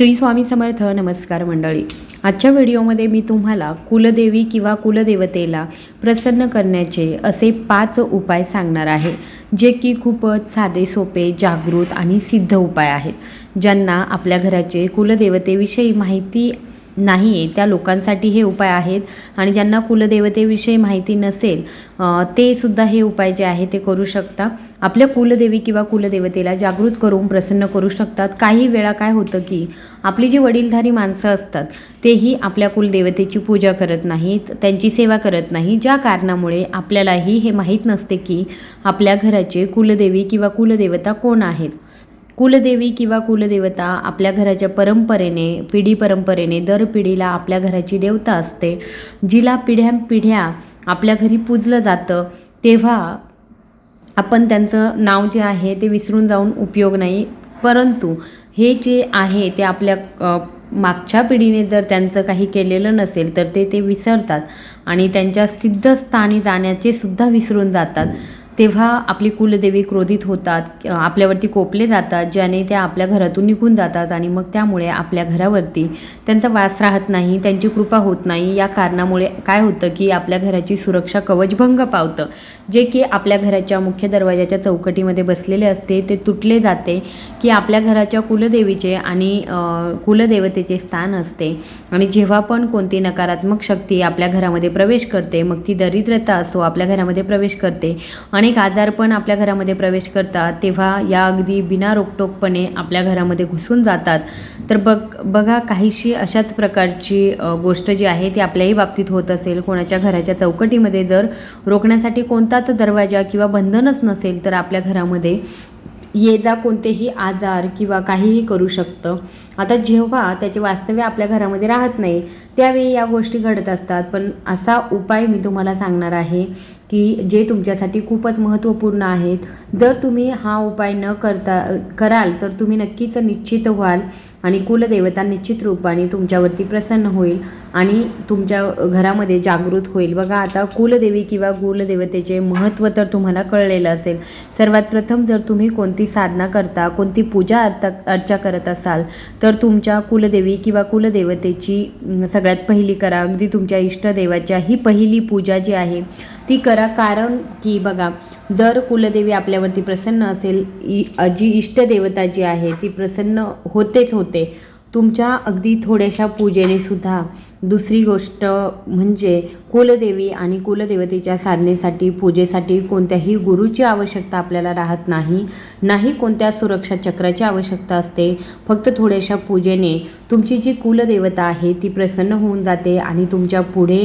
श्री स्वामी समर्थ नमस्कार मंडळी. आजच्या व्हिडिओमध्ये मी तुम्हाला कुलदेवी किंवा कुलदेवतेला प्रसन्न करण्याचे असे पाच उपाय सांगणार आहे जे की खूपच साधे सोपे जागृत आणि सिद्ध उपाय आहेत ज्यांना आपल्या घराचे कुलदेवतेविषयी माहिती नाही आहे त्या लोकांसाठी हे उपाय आहेत. आणि ज्यांना कुलदेवतेविषयी माहिती नसेल ते सुद्धा हे उपाय जे आहे ते करू शकता. आपल्या कुलदेवी किंवा कुलदेवतेला जागृत करून प्रसन्न करू शकतात. काही वेळा काय होतं की आपली जी वडीलधारी माणसं असतात तेही आपल्या कुलदेवतेची पूजा करत नाहीत त्यांची सेवा करत नाही ज्या कारणामुळे आपल्यालाही हे माहीत नसते की आपल्या घराचे कुलदेवी किंवा कुलदेवता कोण आहेत. कुलदेवी किंवा कुलदेवता आपल्या घराच्या परंपरेने पिढी परंपरेने दर पिढीला आपल्या घराची देवता असते. जिला पिढ्यानपिढ्या आपल्या घरी पूजलं जातं तेव्हा आपण त्यांचं नाव जे आहे ते विसरून जाऊन उपयोग नाही. परंतु हे जे आहे ते आपल्या मागच्या पिढीने जर त्यांचं काही केलेलं नसेल तर ते ते विसरतात आणि त्यांच्या सिद्धस्थानी जाण्याचे सुद्धा विसरून जातात. तेव्हा आपली कुलदेवी क्रोधित होतात आपल्यावरती कोपले जातात ज्याने त्या आपल्या घरातून निघून जातात आणि मग त्यामुळे आपल्या घरावरती त्यांचा वास राहत नाही त्यांची कृपा होत नाही. या कारणामुळे काय होतं की आपल्या घराची सुरक्षा कवचभंग पावतं. जे की आपल्या घराच्या मुख्य दरवाजाच्या चौकटीमध्ये बसलेले असते ते तुटले जाते की आपल्या घराच्या कुलदेवीचे आणि कुलदेवतेचे स्थान असते. आणि जेव्हा पण कोणती नकारात्मक शक्ती आपल्या घरामध्ये प्रवेश करते मग ती दरिद्रता असो आपल्या घरामध्ये प्रवेश करते. अनेक आजार पण आपल्या घरामध्ये प्रवेश करतात तेव्हा या अगदी बिना रोकटोकपणे आपल्या घरामध्ये घुसून जातात. तर बघ बघा काहीशी अशाच प्रकारची गोष्ट जी आहे ती आपल्याही बाबतीत होत असेल. कोणाच्या घराच्या चौकटीमध्ये जर रोखण्यासाठी कोणताच दरवाजा किंवा बंधनच नसेल तर आपल्या घरामध्ये ये जा कोणतेही आजार किंवा काहीही करू शकतं. आता जेव्हा त्याचे वास्तव्य आपल्या घरामध्ये राहत नाही त्यावेळी या गोष्टी घडत असतात. पण असा उपाय मी तुम्हाला सांगणार आहे की जे तुमच्यासाठी खूपच महत्त्वपूर्ण आहेत. जर तुम्ही हा उपाय न करता कराल तर तुम्ही नक्कीच निश्चित व्हाल. आणि कुलदेवता निश्चित रूपाने तुमच्यावरती प्रसन्न होईल आणि तुमच्या घरामध्ये जागृत होईल. बघा आता कुलदेवी किंवा कुलदेवतेचे महत्त्व तर तुम्हाला कळलेलं असेल. सर्वात प्रथम जर तुम्ही कोणती साधना करता कोणती पूजा अर्थ अर्चा करत असाल तर तुमच्या कुलदेवी किंवा कुलदेवतेची सगळ्यात पहिली करा. अगदी तुमच्या इष्टदेवाच्या ही पहिली पूजा जी आहे ती करा कारण की बघा जर कुलदेवी आपल्यावरती प्रसन्न असेल इ जी इष्टदेवता जी आहे ती प्रसन्न होतेच होते. तुमच्या अगदी थोड्याशा पूजेने सुद्धा दुसरी गोष्ट म्हणजे कुलदेवी आणि कुलदेवतेच्या साधनेसाठी पूजेसाठी कोणत्याही गुरुची आवश्यकता आपल्याला राहत नाही. नाही कोणत्या सुरक्षा चक्राची आवश्यकता असते. फक्त थोड्याशा पूजेने तुमची जी कुलदेवता आहे ती प्रसन्न होऊन जाते आणि तुमच्यापुढे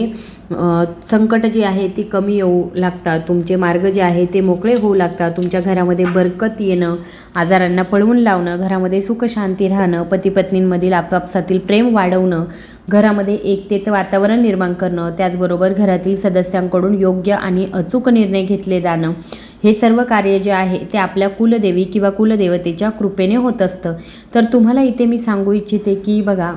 संकट जे आहे ती कमी येऊ लागतात. तुमचे मार्ग जे आहे ते मोकळे होऊ लागतात. तुमच्या घरामध्ये बरकत येणं आजारांना पळवून लावणं घरामध्ये सुखशांती राहणं पतीपत्नींमधील आपापसातील प्रेम वाढवणं घरामध्ये एकतेचं वातावरण निर्माण करणं त्याचबरोबर घरातील सदस्यांकडून योग्य आणि अचूक निर्णय घेतले जाणं. हे सर्व कार्य जे आहे ते आपल्या कुलदेवी किंवा कुलदेवतेच्या कृपेने होत असतं. तर तुम्हाला इथे मी सांगू इच्छिते की बघा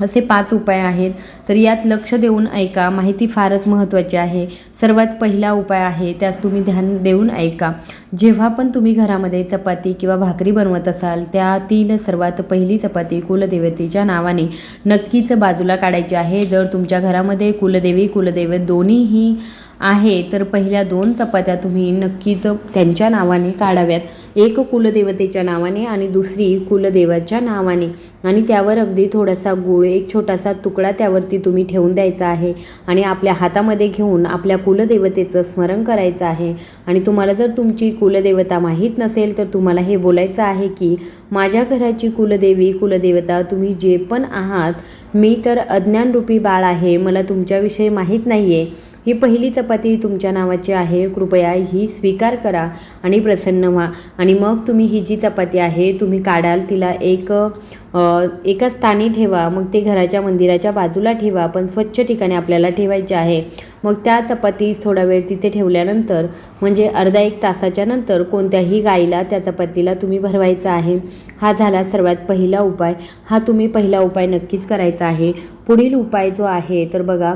असे पाच उपाय आहेत. तर यात लक्ष देऊन ऐका. माहिती फारच महत्त्वाची आहे. सर्वात पहिला उपाय आहे त्यास तुम्ही ध्यान देऊन ऐका. जेव्हा पण तुम्ही घरामध्ये चपाती किंवा भाकरी बनवत असाल त्यातील सर्वात पहिली चपाती कुलदेवतेच्या नावाने. नक्कीच बाजूला काढायची आहे. जर तुमच्या घरामध्ये कुलदेवी कुलदैवत दोन्हीही आहे. तर पहिल्या दोन चपात्या तुम्ही नक्कीच त्यांच्या नावाने काढाव्यात. एक कुलदेवतेच्या नावाने आणि दुसरी कुलदेवाच्या नावाने. आणि त्यावर अगदी थोडासा गूळ एक छोटासा तुकडा त्यावरती तुम्ही ठेवून द्यायचा आहे. आणि आपल्या हातामध्ये घेऊन आपल्या कुलदेवतेचं स्मरण करायचं आहे. आणि तुम्हाला जर तुमची कुलदेवता माहीत नसेल तर तुम्हाला हे बोलायचं आहे की माझ्या घराची कुलदेवी कुलदेवता तुम्ही जे पण आहात मी तर अज्ञानरूपी बाळ आहे मला तुमच्याविषयी माहीत नाही आहे ही पहिली चपाती तुमच्या नावाची आहे कृपया ही स्वीकार करा आणि प्रसन्न व्हा. आणि मग तुम्ही ही जी चपाती आहे तुम्ही काढाल तिला एक एका स्थानी ठेवा मग ते घराच्या मंदिराच्या बाजूला ठेवा पण स्वच्छ ठिकाणी आपल्याला ठेवायचे आहे. मग त्या चपातीस थोडा वेळ तिथे ठेवल्यानंतर म्हणजे अर्धा एक तासाच्या नंतर कोणत्याही गाईला त्या चपातीला तुम्ही भरवायचा आहे. हा झाला सर्वात पहिला उपाय. हा तुम्ही पहिला उपाय नक्कीच करायचा आहे. पुढील उपाय जो आहे तर बघा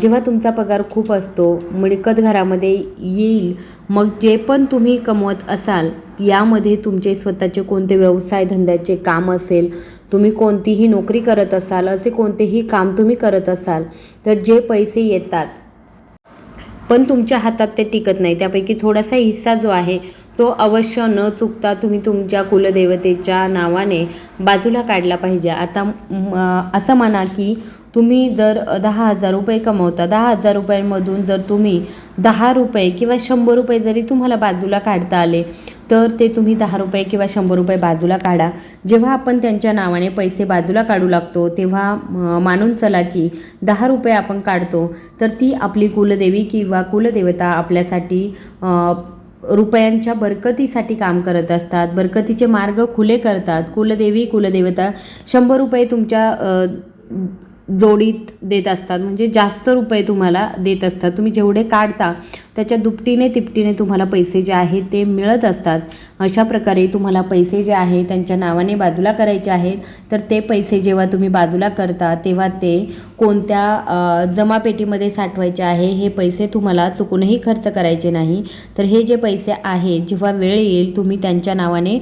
जेव्हा तुमचा पगार खूप असतो मिळकत घरामध्ये येईल मग जे पण तुम्ही कमवत असाल यामध्ये तुमचे स्वतःचे कोणते व्यवसाय धंद्याचे काम असेल तुम्ही कोणतीही नोकरी करत असाल असे कोणतेही काम तुम्ही करत असाल तर जे पैसे येतात पण तुमच्या हातात ते टिकत नाही. त्यापैकी थोडासा हिस्सा जो आहे तो अवश्य न चुकता तुम्ही तुमच्या कुलदेवतेच्या नावाने बाजूला काढला पाहिजे. आता असं म्हणा की तुम्ही जर दहा हजार रुपये कमवता दहा हजार रुपयांमधून जर तुम्ही दहा रुपये किंवा शंभर रुपये जरी तुम्हाला बाजूला काढता आले तर ते तुम्ही दहा रुपये किंवा शंभर रुपये बाजूला काढा. जेव्हा आपण त्यांच्या नावाने पैसे बाजूला काढू लागतो तेव्हा मानून चला की दहा रुपये आपण काढतो तर ती आपली कुलदेवी किंवा कुलदेवता आपल्यासाठी रुपयांच्या बरकतीसाठी काम करत असतात. बरकतीचे मार्ग खुले करतात. कुलदेवी कुलदेवता शंभर रुपये तुमच्या जोडीत देत असतात. म्हणजे जास्त रुपये तुम्हाला देत असतात. तुम्ही जेवढे काढता त्याच्या दुपटीने तिपटीने तुम्हाला पैसे जे आहेत ते मिळत असतात. अशा प्रकारे तुम्हाला पैसे जे आहे त्यांच्या नावाने बाजूला करायचे आहेत. तर ते पैसे जेव्हा तुम्ही बाजूला करता तेव्हा ते कोणत्या जमापेटीमध्ये साठवायचे आहे हे पैसे तुम्हाला चुकूनही खर्च करायचे नाही. तर हे जे पैसे आहेत जेव्हा वेळ येईल तुम्ही त्यांच्या नावाने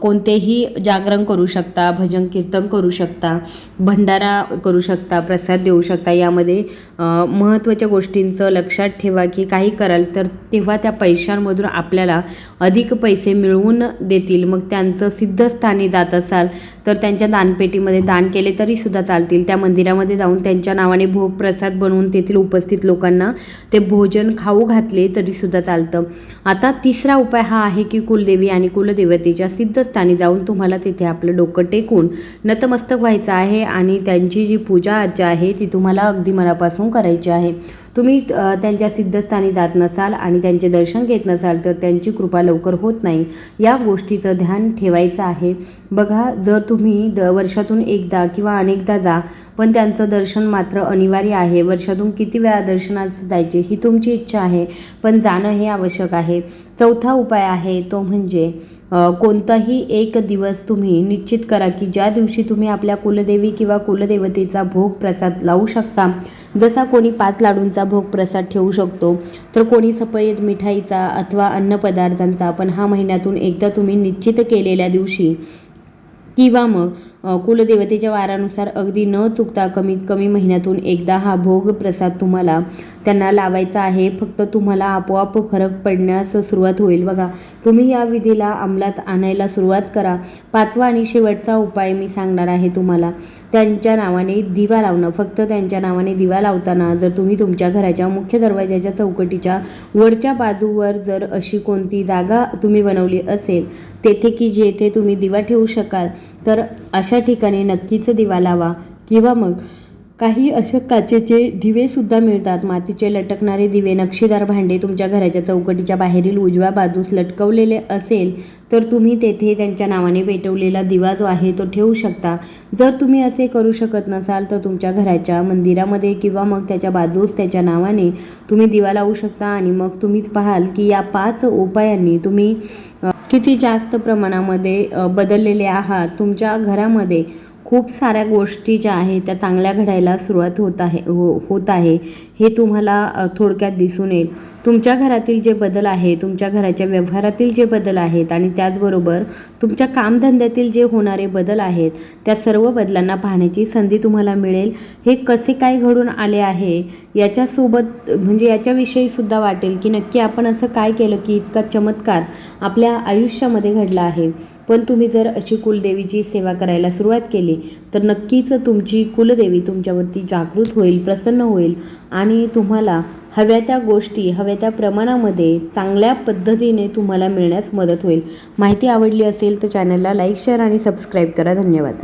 कोणतेही जागरण करू शकता भजन कीर्तन करू शकता भंडारा करू शकता प्रसाद देऊ शकता यामध्ये महत्त्वाच्या गोष्टींचं लक्षात ठेवा की काही कराल तर तेव्हा त्या पैशांमधून आपल्याला अधिक पैसे मिळवून देतील. मग त्यांचं सिद्धस्थानी जात असाल तर त्यांच्या दानपेटीमध्ये दान केले तरीसुद्धा चालतील. त्या मंदिरामध्ये जाऊन त्यांच्या नावाने भोग प्रसाद बनवून तेथील उपस्थित लोकांना ते भोजन खाऊ घातले तरीसुद्धा चालतं. आता तिसरा उपाय हा आहे की कुलदेवी आणि कुलदेवतेच्या सिद्धस्थानी जाऊन तुम्हाला तिथे आपलं डोकं टेकून नतमस्तक व्हायचं आहे आणि त्यांची जी पूजा अर्चा आहे ती तुम्हाला अगदी मनापासून करायची आहे. तुम्ही त्यांच्या सिद्धस्थानी जात नसाल आणि त्यांचे दर्शन घेत नसाल तर त्यांची कृपा लवकर होत नाही. या गोष्टीचं ध्यान ठेवायचं आहे. बघा जर तुम्ही द वर्षातून एकदा किंवा अनेकदा जा पण त्यांचं दर्शन मात्र अनिवार्य आहे. वर्षातून किती वेळा दर्शनास जायचे ही तुमची इच्छा आहे पण जाणं हे आवश्यक आहे. चौथा उपाय आहे तो म्हणजे कोणताही एक दिवस तुम्ही निश्चित करा की ज्या दिवशी तुम्ही आपल्या कुलदेवी किंवा कुलदेवतेचा भोग प्रसाद लावू शकता जसा कोणी पाच लाडूंचा भोग प्रसाद ठेवू शकतो तर कोणी सफेद मिठाईचा अथवा अन्नपदार्थांचा पण हा महिन्यातून एकदा तुम्ही निश्चित केलेल्या दिवशी किंवा मग कुलदेवतेच्या वारानुसार अगदी न चुकता कमीत कमी महिन्यातून एकदा हा भोग प्रसाद तुम्हाला त्यांना लावायचा आहे. फक्त तुम्हाला आपोआप फरक पडण्यास सुरुवात होईल. बघा तुम्ही या विधीला अंमलात आणायला सुरुवात करा. पाचवा आणि शेवटचा उपाय मी सांगणार आहे तुम्हाला. त्यांच्या नावाने दिवा लावणं. फक्त त्यांच्या नावाने दिवा लावताना जर तुम्ही तुमच्या घराच्या मुख्य दरवाजाच्या चौकटीच्या वरच्या बाजूवर जर अशी कोणती जागा तुम्ही बनवली असेल तेथे की जेथे तुम्ही दिवा ठेवू शकाल तर अशा ठिकाणी नक्कीच दिवा लावा. किंवा मग काही अशा काचेचे दिवेसुद्धा मिळतात. मातीचे लटकणारे दिवे नक्षीदार भांडे तुमच्या घराच्या चौकटीच्या बाहेरील उजव्या बाजूस लटकवलेले असेल तर तुम्ही तेथे त्यांच्या नावाने पेटवलेला दिवा जो आहे तो ठेवू शकता. जर तुम्ही असे करू शकत नसाल तर तुमच्या घराच्या मंदिरामध्ये किंवा मग त्याच्या बाजूस त्याच्या नावाने तुम्ही दिवा लावू शकता. आणि मग तुम्हीच पाहाल की या पाच उपायांनी तुम्ही किती जास्त प्रमाणामध्ये बदललेले आहात? तुमच्या घरामध्ये खूप साऱ्या गोष्टी ज्या आहेत त्या चांगल्या घडायला सुरुवात होत आहे हो होत आहे. हे तुम्हाला थोडक्यात दिसून येईल. तुमच्या घरातील जे बदल आहे तुमच्या घराच्या व्यवहारातील जे बदल आहेत आणि त्याचबरोबर तुमच्या कामधंद्यातील जे होणारे बदल आहेत त्या सर्व बदलांना पाहण्याची संधी तुम्हाला मिळेल. हे कसे काय घडून आले आहे याच्यासोबत म्हणजे याच्याविषयी सुद्धा वाटेल की नक्की आपण असं काय केलं की इतका चमत्कार आपल्या आयुष्यामध्ये घडला आहे. पण तुम्ही जर अशी कुलदेवीची सेवा करायला सुरुवात केली तर नक्कीच तुमची कुलदेवी तुमच्यावरती जागृत होईल प्रसन्न होईल आणि आणि तुम्हाला हव्या त्या गोष्टी हव्या त्या प्रमाणामध्ये चांगल्या पद्धतीने तुम्हाला मिळण्यास मदत होईल. माहिती आवडली असेल तर चॅनलला लाईक शेअर आणि सबस्क्राईब करा. धन्यवाद.